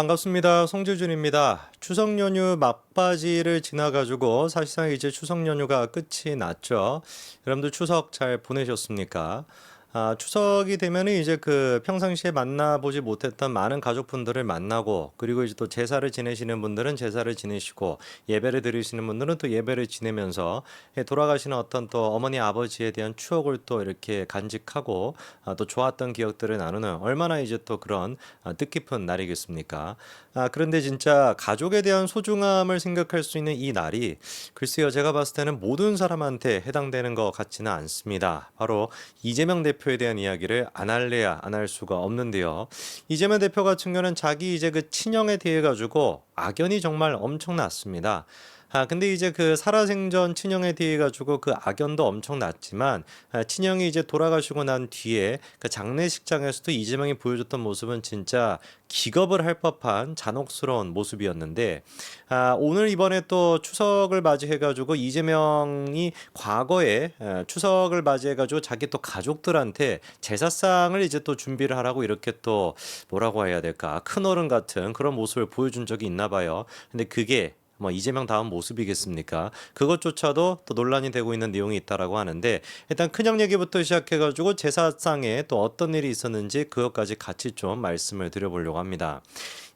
반갑습니다. 송재준입니다. 추석 연휴 막바지를 지나가지고 사실상 이제 추석 연휴가 끝이 났죠. 여러분들 추석 잘 보내셨습니까? 아, 추석이 되면은 이제 그 평상시에 만나보지 못했던 많은 가족분들을 만나고 그리고 이제 또 제사를 지내시는 분들은 제사를 지내시고 예배를 드리시는 분들은 또 예배를 지내면서 예, 돌아가시는 어떤 또 어머니 아버지에 대한 추억을 또 이렇게 간직하고 아, 또 좋았던 기억들을 나누는 얼마나 이제 또 그런 아, 뜻깊은 날이겠습니까? 아, 그런데 진짜 가족에 대한 소중함을 생각할 수 있는 이 날이 글쎄요, 제가 봤을 때는 모든 사람한테 해당되는 것 같지는 않습니다. 바로 이재명 대표 에 대한 이야기를 안 할래야 안 할 수가 없는데요. 이재명 대표 같은 경우는 자기 이제 그 친형에 대해 가지고 악연이 정말 엄청났습니다. 아, 근데 이제 그 살아생전 친형에 대해 가지고 그 악연도 엄청 났지만 아, 친형이 이제 돌아가시고 난 뒤에 그 장례식장에서도 이재명이 보여줬던 모습은 진짜 기겁을 할 법한 잔혹스러운 모습이었는데 아, 오늘 이번에 또 추석을 맞이해 가지고 이재명이 과거에 에, 추석을 맞이해 가지고 자기 또 가족들한테 제사상을 이제 또 준비를 하라고 이렇게 또 뭐라고 해야 될까 큰 어른 같은 그런 모습을 보여준 적이 있나 봐요. 근데 그게 뭐 이재명 다음 모습이겠습니까? 그것조차도 또 논란이 되고 있는 내용이 있다라고 하는데 일단 큰형 얘기부터 시작해가지고 제사상에 또 어떤 일이 있었는지 그것까지 같이 좀 말씀을 드려보려고 합니다.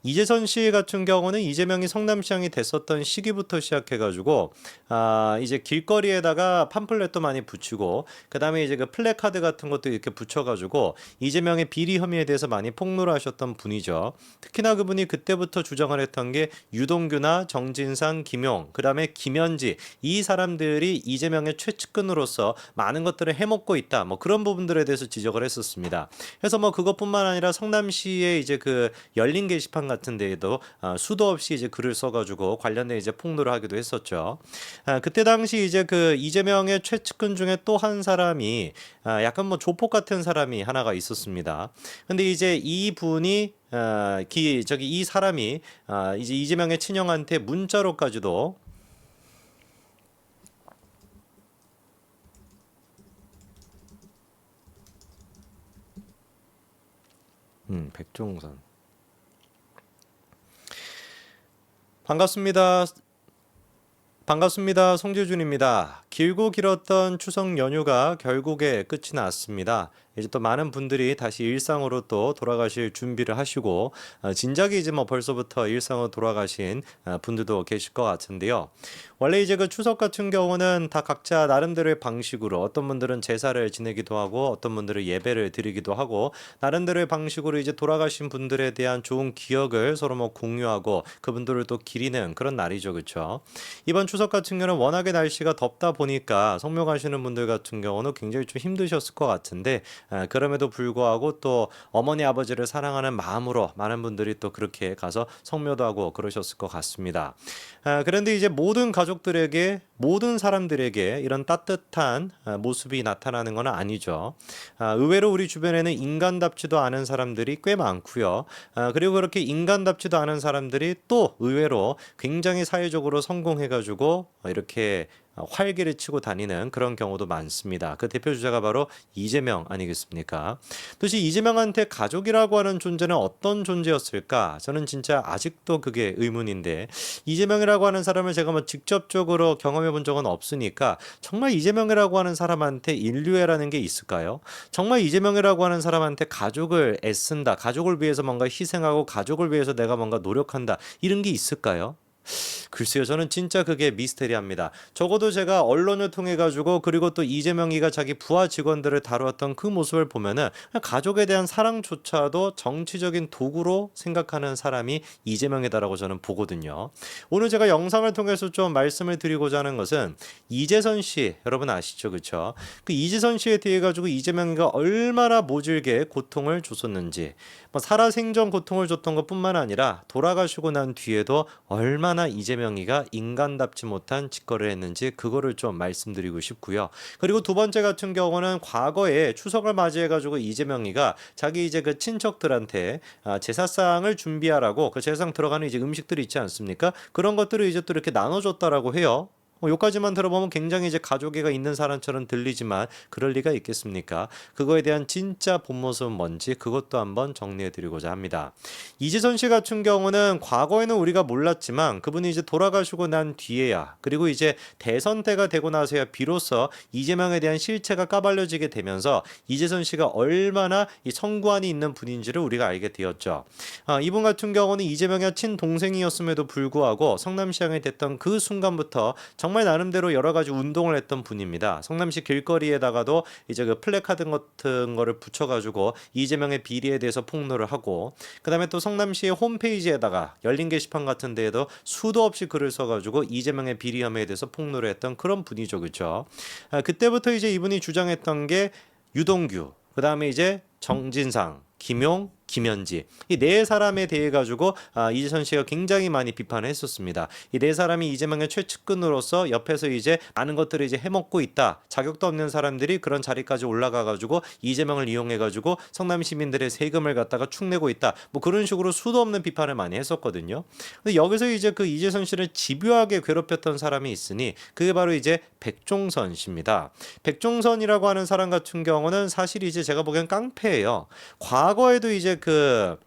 이재선 씨 같은 경우는 이재명이 성남시장이 됐었던 시기부터 시작해가지고 아 이제 길거리에다가 팜플렛도 많이 붙이고 그다음에 이제 그 플래카드 같은 것도 이렇게 붙여가지고 이재명의 비리 혐의에 대해서 많이 폭로를 하셨던 분이죠. 특히나 그분이 그때부터 주장을 했던 게 유동규나 정진상, 김용, 그다음에 김현지 이 사람들이 이재명의 최측근으로서 많은 것들을 해먹고 있다. 뭐 그런 부분들에 대해서 지적을 했었습니다. 그래서 뭐 그것뿐만 아니라 성남시의 이제 그 열린 게시판 같은 데에도 아, 수도 없이 이제 글을 써가지고 관련된 이제 폭로를 하기도 했었죠. 아, 그때 당시 이제 그 이재명의 최측근 중에 또 한 사람이 아, 약간 뭐 조폭 같은 사람이 하나가 있었습니다. 근데 이제 이 분이 아, 기 저기 이 사람이 아, 이제 이재명의 친형한테 문자로까지도 음, 백종선 반갑습니다. 반갑습니다. 송재준입니다. 길고 길었던 추석 연휴가 결국에 끝이 났습니다. 이제 또 많은 분들이 다시 일상으로 또 돌아가실 준비를 하시고 어, 진작에 이제 뭐 벌써부터 일상으로 돌아가신 어, 분들도 계실 것 같은데요. 원래 이제 그 추석 같은 경우는 다 각자 나름대로의 방식으로 어떤 분들은 제사를 지내기도 하고 어떤 분들은 예배를 드리기도 하고 나름대로의 방식으로 이제 돌아가신 분들에 대한 좋은 기억을 서로 뭐 공유하고 그분들을 또 기리는 그런 날이죠. 그렇죠? 이번 추석 같은 경우는 워낙에 날씨가 덥다 보니까 성묘 가시는 분들 같은 경우는 굉장히 좀 힘드셨을 것 같은데 아, 그럼에도 불구하고 또 어머니 아버지를 사랑하는 마음으로 많은 분들이 또 그렇게 가서 성묘도 하고 그러셨을 것 같습니다. 아, 그런데 이제 모든 가족들에게 모든 사람들에게 이런 따뜻한 아, 모습이 나타나는 건 아니죠. 아, 의외로 우리 주변에는 인간답지도 않은 사람들이 꽤 많고요. 아, 그리고 그렇게 인간답지도 않은 사람들이 또 의외로 굉장히 사회적으로 성공해가지고 이렇게 활기를 치고 다니는 그런 경우도 많습니다. 그 대표 주자가 바로 이재명 아니겠습니까? 도대체 이재명한테 가족이라고 하는 존재는 어떤 존재였을까? 저는 진짜 아직도 그게 의문인데 이재명이라고 하는 사람을 제가 뭐 직접적으로 경험 해 본 적은 없으니까 정말 이재명이라고 하는 사람한테 인류애라는 게 있을까요? 정말 이재명이라고 하는 사람한테 가족을 애쓴다, 가족을 위해서 뭔가 희생하고 가족을 위해서 내가 뭔가 노력한다 이런 게 있을까요? 글쎄요, 저는 진짜 그게 미스테리합니다. 적어도 제가 언론을 통해 가지고 그리고 또 이재명이가 자기 부하 직원들을 다루었던 그 모습을 보면은 가족에 대한 사랑조차도 정치적인 도구로 생각하는 사람이 이재명이다라고 저는 보거든요. 오늘 제가 영상을 통해서 좀 말씀을 드리고자 하는 것은 이재선 씨 여러분 아시죠, 그렇죠? 그 이재선 씨에 대해 가지고 이재명이가 얼마나 모질게 고통을 줬었는지, 뭐 살아생전 고통을 줬던 것뿐만 아니라 돌아가시고 난 뒤에도 얼마나 이재명 이가 인간답지 못한 짓거리를 했는지 그거를 좀 말씀드리고 싶고요. 그리고 두 번째 같은 경우는 과거에 추석을 맞이해 가지고 이재명이가 자기 이제 그 친척들한테 아, 제사상을 준비하라고 그 제사상 들어가는 이제 음식들이 있지 않습니까? 그런 것들을 이제 또 이렇게 나눠줬다라고 해요. 뭐 요까지만 들어보면 굉장히 이제 가족애가 있는 사람처럼 들리지만 그럴 리가 있겠습니까? 그거에 대한 진짜 본 모습은 뭔지 그것도 한번 정리해 드리고자 합니다. 이재선 씨 같은 경우는 과거에는 우리가 몰랐지만 그분이 이제 돌아가시고 난 뒤에야 그리고 이제 대선 때가 되고 나서야 비로소 이재명에 대한 실체가 까발려지게 되면서 이재선 씨가 얼마나 이 성구안이 있는 분인지를 우리가 알게 되었죠. 아, 이분 같은 경우는 이재명의 친동생이었음에도 불구하고 성남시장이 됐던 그 순간부터 정말 나름대로 여러 가지 운동을 했던 분입니다. 성남시 길거리에다가도 이제 그 플래카드 같은 거를 붙여가지고 이재명의 비리에 대해서 폭로를 하고 그다음에 또 성남시의 홈페이지에다가 열린 게시판 같은 데에도 수도 없이 글을 써가지고 이재명의 비리 혐의에 대해서 폭로를 했던 그런 분이죠, 그렇죠? 아, 그때부터 이제 이분이 주장했던 게 유동규, 그다음에 이제 정진상, 김용, 김현지 이 네 사람에 대해 가지고 아, 이재선 씨가 굉장히 많이 비판을 했었습니다. 이 네 사람이 이재명의 최측근으로서 옆에서 이제 많은 것들을 이제 해먹고 있다. 자격도 없는 사람들이 그런 자리까지 올라가 가지고 이재명을 이용해 가지고 성남 시민들의 세금을 갖다가 축내고 있다. 뭐 그런 식으로 수도 없는 비판을 많이 했었거든요. 근데 여기서 이제 그 이재선 씨를 집요하게 괴롭혔던 사람이 있으니 그게 바로 이제 백종선 씨입니다. 백종선이라고 하는 사람 같은 경우는 사실 이제 제가 보기엔 깡패예요. 과거에도 이제 그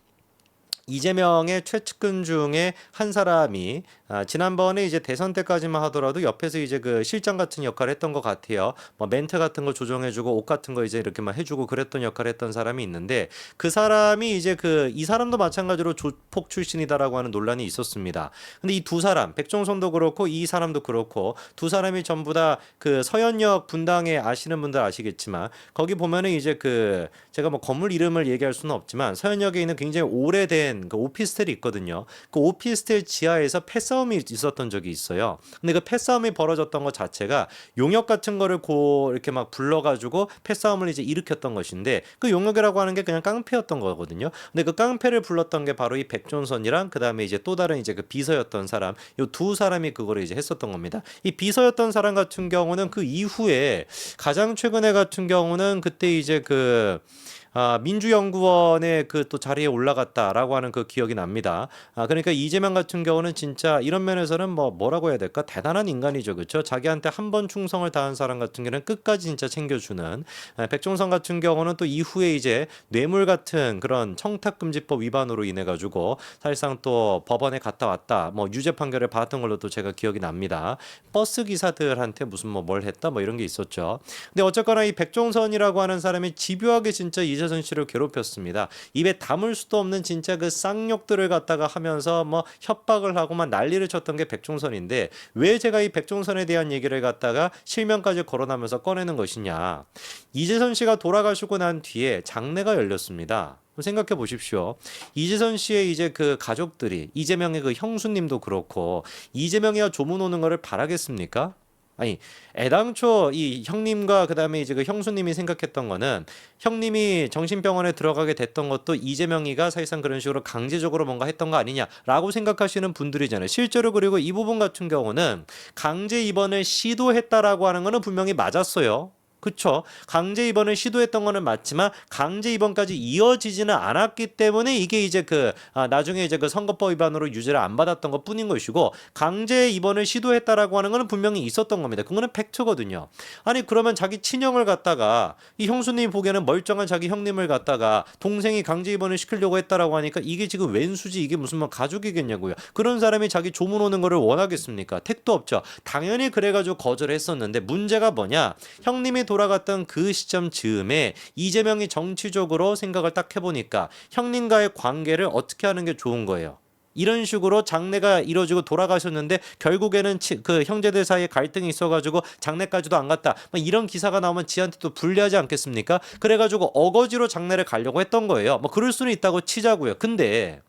이재명의 최측근 중에 한 사람이 아, 지난번에 이제 대선 때까지만 하더라도 옆에서 이제 그 실장 같은 역할을 했던 것 같아요. 뭐 멘트 같은 거 조정해주고 옷 같은 거 이제 이렇게만 해주고 그랬던 역할을 했던 사람이 있는데 그 사람이 이제 그 이 사람도 마찬가지로 조폭 출신이다라고 하는 논란이 있었습니다. 근데 이 두 사람 백종선도 그렇고 이 사람도 그렇고 두 사람이 전부 다 그 서현역 분당에 아시는 분들 아시겠지만 거기 보면은 이제 그 제가 뭐 건물 이름을 얘기할 수는 없지만 서현역에 있는 굉장히 오래된 그 오피스텔이 있거든요. 그 오피스텔 지하에서 패싸움이 있었던 적이 있어요. 근데 그 패싸움이 벌어졌던 것 자체가 용역 같은 거를 고 이렇게 막 불러가지고 패싸움을 이제 일으켰던 것인데 그 용역이라고 하는 게 그냥 깡패였던 거거든요. 근데 그 깡패를 불렀던 게 바로 이 백존선이랑 그 다음에 이제 또 다른 이제 그 비서였던 사람 요 두 사람이 그거를 이제 했었던 겁니다. 이 비서였던 사람 같은 경우는 그 이후에 가장 최근에 같은 경우는 그때 이제 그 아, 민주연구원의 그 또 자리에 올라갔다라고 하는 그 기억이 납니다. 아, 그러니까 이재명 같은 경우는 진짜 이런 면에서는 뭐 뭐라고 해야 될까? 대단한 인간이죠. 그렇죠? 자기한테 한 번 충성을 다한 사람 같은 경우는 끝까지 진짜 챙겨주는 아, 백종선 같은 경우는 또 이후에 이제 뇌물 같은 그런 청탁금지법 위반으로 인해 가지고 사실상 또 법원에 갔다 왔다. 뭐 유죄 판결을 받았던 걸로 또 제가 기억이 납니다. 버스 기사들한테 무슨 뭐 뭘 했다 뭐 이런 게 있었죠. 근데 어쨌거나 이 백종선이라고 하는 사람이 집요하게 진짜 이재 선 씨를 괴롭혔습니다. 입에 담을 수도 없는 진짜 그 쌍욕들을 갖다가 하면서 뭐 협박을 하고만 난리를 쳤던 게 백종선인데 왜 제가 이 백종선에 대한 얘기를 갖다가 실명까지 거론하면서 꺼내는 것이냐. 이재선 씨가 돌아가시고 난 뒤에 장례가 열렸습니다. 생각해 보십시오. 이재선 씨의 이제 그 가족들이 이재명의 그 형수님도 그렇고 이재명이와 조문 오는 거를 바라겠습니까? 아니 애당초 이 형님과 그다음에 이제 그 형수님이 생각했던 거는 형님이 정신병원에 들어가게 됐던 것도 이재명이가 사실상 그런 식으로 강제적으로 뭔가 했던 거 아니냐라고 생각하시는 분들이잖아요. 실제로 그리고 이 부분 같은 경우는 강제 입원을 시도했다라고 하는 거는 분명히 맞았어요. 그쵸. 강제 입원을 시도했던 거는 맞지만 강제 입원까지 이어지지는 않았기 때문에 이게 이제 그 아, 나중에 이제 그 선거법 위반으로 유죄를 안 받았던 것 뿐인 것이고 강제 입원을 시도했다라고 하는 거는 분명히 있었던 겁니다. 그거는 팩트거든요. 아니 그러면 자기 친형을 갖다가 이 형수님이 보기에는 멀쩡한 자기 형님을 갖다가 동생이 강제 입원을 시키려고 했다라고 하니까 이게 지금 웬수지 이게 무슨 뭐 가족이겠냐고요. 그런 사람이 자기 조문 오는 거를 원하겠습니까? 택도 없죠. 당연히 그래가지고 거절했었는데 문제가 뭐냐? 형님이 돌아갔던 그 시점 즈음에 이재명이 정치적으로 생각을 딱 해보니까 형님과의 관계를 어떻게 하는 게 좋은 거예요. 이런 식으로 장례가 이루어지고 돌아가셨는데 결국에는 치- 그 형제들 사이에 갈등이 있어가지고 장례까지도 안 갔다. 뭐 이런 기사가 나오면 지한테 또 불리하지 않겠습니까? 그래가지고 어거지로 장례를 가려고 했던 거예요. 뭐 그럴 수는 있다고 치자고요. 근데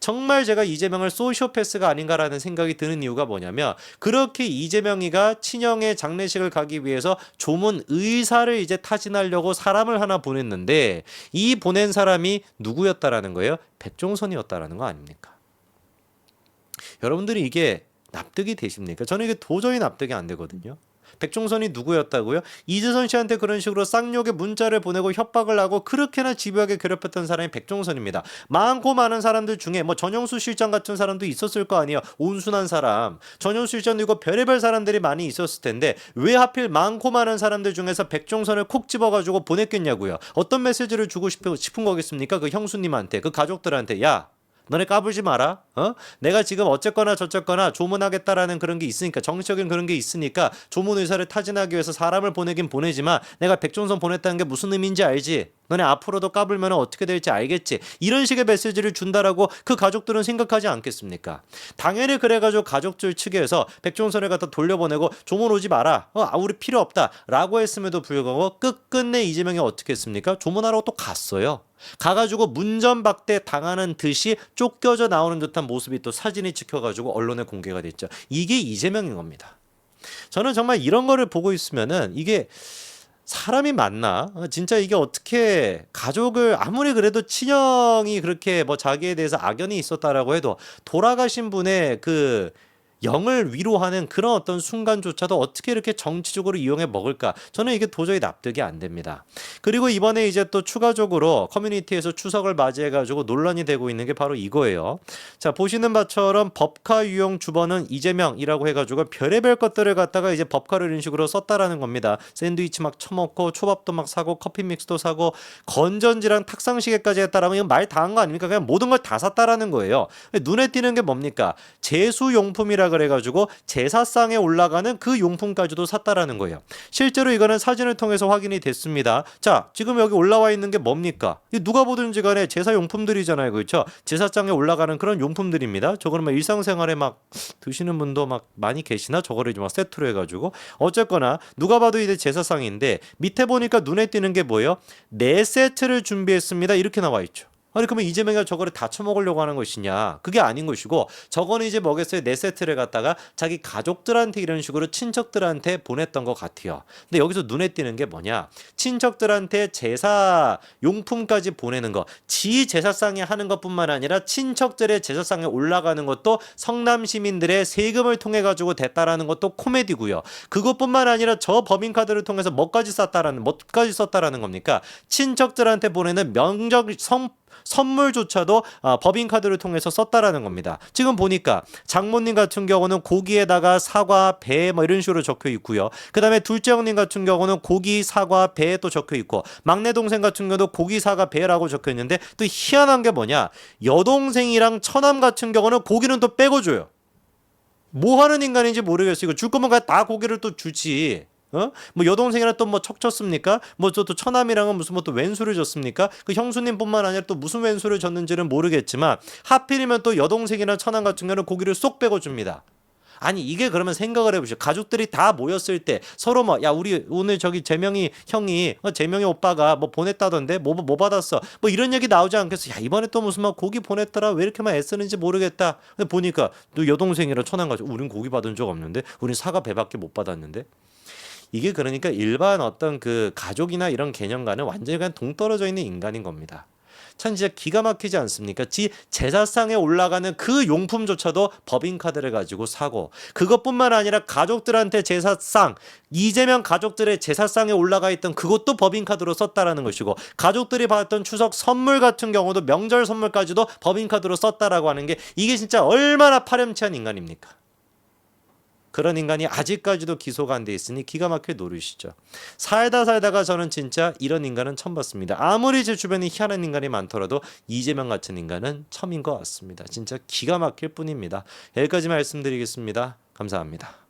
정말 제가 이재명을 소시오패스가 아닌가라는 생각이 드는 이유가 뭐냐면 그렇게 이재명이가 친형의 장례식을 가기 위해서 조문 의사를 이제 타진하려고 사람을 하나 보냈는데 이 보낸 사람이 누구였다라는 거예요? 백종선이었다라는 거 아닙니까? 여러분들이 이게 납득이 되십니까? 저는 이게 도저히 납득이 안 되거든요. 백종선이 누구였다고요? 이재선 씨한테 그런 식으로 쌍욕의 문자를 보내고 협박을 하고 그렇게나 집요하게 괴롭혔던 사람이 백종선입니다. 많고 많은 사람들 중에 뭐 전영수 실장 같은 사람도 있었을 거 아니에요. 온순한 사람. 전영수 실장도 있고 별의별 사람들이 많이 있었을 텐데 왜 하필 많고 많은 사람들 중에서 백종선을 콕 집어가지고 보냈겠냐고요. 어떤 메시지를 주고 싶, 싶은 거겠습니까? 그 형수님한테, 그 가족들한테 야 너네 까불지 마라. 어? 내가 지금 어쨌거나 저쨌거나 조문하겠다라는 그런 게 있으니까 정치적인 그런 게 있으니까 조문 의사를 타진하기 위해서 사람을 보내긴 보내지만 내가 백종선 보냈다는 게 무슨 의미인지 알지? 너네 앞으로도 까불면 어떻게 될지 알겠지? 이런 식의 메시지를 준다라고 그 가족들은 생각하지 않겠습니까? 당연히 그래가지고 가족들 측에서 백종선을 갖다 돌려보내고 조문 오지 마라. 어, 아, 우리 필요 없다 라고 했음에도 불구하고 끝끝내 이재명이 어떻게 했습니까? 조문하러 또 갔어요. 가가지고 문전박대 당하는 듯이 쫓겨져 나오는 듯한 모습이 또 사진이 찍혀가지고 언론에 공개가 됐죠. 이게 이재명인 겁니다. 저는 정말 이런 거를 보고 있으면은 이게 사람이 맞나? 어, 진짜 이게 어떻게 가족을 아무리 그래도 친형이 그렇게 뭐 자기에 대해서 악연이 있었다라고 해도 돌아가신 분의 그 영을 위로하는 그런 어떤 순간조차도 어떻게 이렇게 정치적으로 이용해 먹을까? 저는 이게 도저히 납득이 안 됩니다. 그리고 이번에 이제 또 추가적으로 커뮤니티에서 추석을 맞이해 가지고 논란이 되고 있는 게 바로 이거예요. 자, 보시는 바처럼 법카 유형 주번은 이재명이라고 해 가지고 별의별 것들을 갖다가 이제 법카를 이런 식으로 썼다라는 겁니다. 샌드위치 막 처먹고 초밥도 막 사고 커피 믹스도 사고 건전지랑 탁상시계까지 했다라면 이건 말 다 한 거 아닙니까? 그냥 모든 걸 다 샀다라는 거예요. 눈에 띄는 게 뭡니까? 제수용품이라 그래가지고 제사상에 올라가는 그 용품까지도 샀다라는 거예요. 실제로 이거는 사진을 통해서 확인이 됐습니다. 자, 지금 여기 올라와 있는 게 뭡니까? 이 누가 보든지 간에 제사 용품들이잖아요. 그렇죠? 제사장에 올라가는 그런 용품들입니다. 저거는 막 일상생활에 막 드시는 분도 막 많이 계시나? 저거를 이제 막 세트로 해가지고 어쨌거나 누가 봐도 이제 제사상인데 밑에 보니까 눈에 띄는 게 뭐예요? 네 세트를 준비했습니다. 이렇게 나와 있죠. 아니 그러면 이재명이가 저거를 다 처먹으려고 하는 것이냐? 그게 아닌 것이고 저거는 이제 뭐겠어요? 네 세트를 갖다가 자기 가족들한테 이런 식으로 친척들한테 보냈던 것 같아요. 근데 여기서 눈에 띄는 게 뭐냐? 친척들한테 제사 용품까지 보내는 거. 지 제사상에 하는 것뿐만 아니라 친척들의 제사상에 올라가는 것도 성남 시민들의 세금을 통해 가지고 됐다라는 것도 코미디고요. 그것뿐만 아니라 저 법인카드를 통해서 뭐까지 썼다라는 뭐까지 썼다라는 겁니까? 친척들한테 보내는 명적 성 선물조차도 아, 법인카드를 통해서 썼다라는 겁니다. 지금 보니까 장모님 같은 경우는 고기에다가 사과, 배 뭐 이런 식으로 적혀 있고요. 그 다음에 둘째 형님 같은 경우는 고기, 사과, 배 또 적혀 있고 막내 동생 같은 경우도 고기, 사과, 배라고 적혀 있는데 또 희한한 게 뭐냐 여동생이랑 처남 같은 경우는 고기는 또 빼고 줘요. 뭐 하는 인간인지 모르겠어요. 이거 줄 거면 다 고기를 또 주지. 어? 뭐 여동생이랑 또 뭐 척쳤습니까? 뭐또 처남이랑은 무슨 뭐 또 왼수를 줬습니까? 그 형수님뿐만 아니라 또 무슨 왼수를 줬는지는 모르겠지만 하필이면 또 여동생이나 처남 같은 경우는 고기를 쏙 빼고 줍니다. 아니 이게 그러면 생각을 해보시오. 가족들이 다 모였을 때 서로 뭐 야 우리 오늘 저기 재명이 형이 어, 재명이 오빠가 뭐 보냈다던데 뭐뭐 받았어 뭐 이런 얘기 나오지 않겠어? 야 이번에 또 무슨 막 고기 보냈더라 왜 이렇게만 애쓰는지 모르겠다. 근데 보니까 또 여동생이랑 처남 가지고 우린 고기 받은 적 없는데 우린 사과 배밖에 못 받았는데 이게 그러니까 일반 어떤 그 가족이나 이런 개념과는 완전히 동떨어져 있는 인간인 겁니다. 참 진짜 기가 막히지 않습니까? 지 제사상에 올라가는 그 용품조차도 법인카드를 가지고 사고 그것뿐만 아니라 가족들한테 제사상 이재명 가족들의 제사상에 올라가 있던 그것도 법인카드로 썼다라는 것이고 가족들이 받았던 추석 선물 같은 경우도 명절 선물까지도 법인카드로 썼다라고 하는 게 이게 진짜 얼마나 파렴치한 인간입니까? 그런 인간이 아직까지도 기소가 안 돼 있으니 기가 막혀 노리시죠. 살다 살다가 저는 진짜 이런 인간은 처음 봤습니다. 아무리 제 주변에 희한한 인간이 많더라도 이재명 같은 인간은 처음인 것 같습니다. 진짜 기가 막힐 뿐입니다. 여기까지 말씀드리겠습니다. 감사합니다.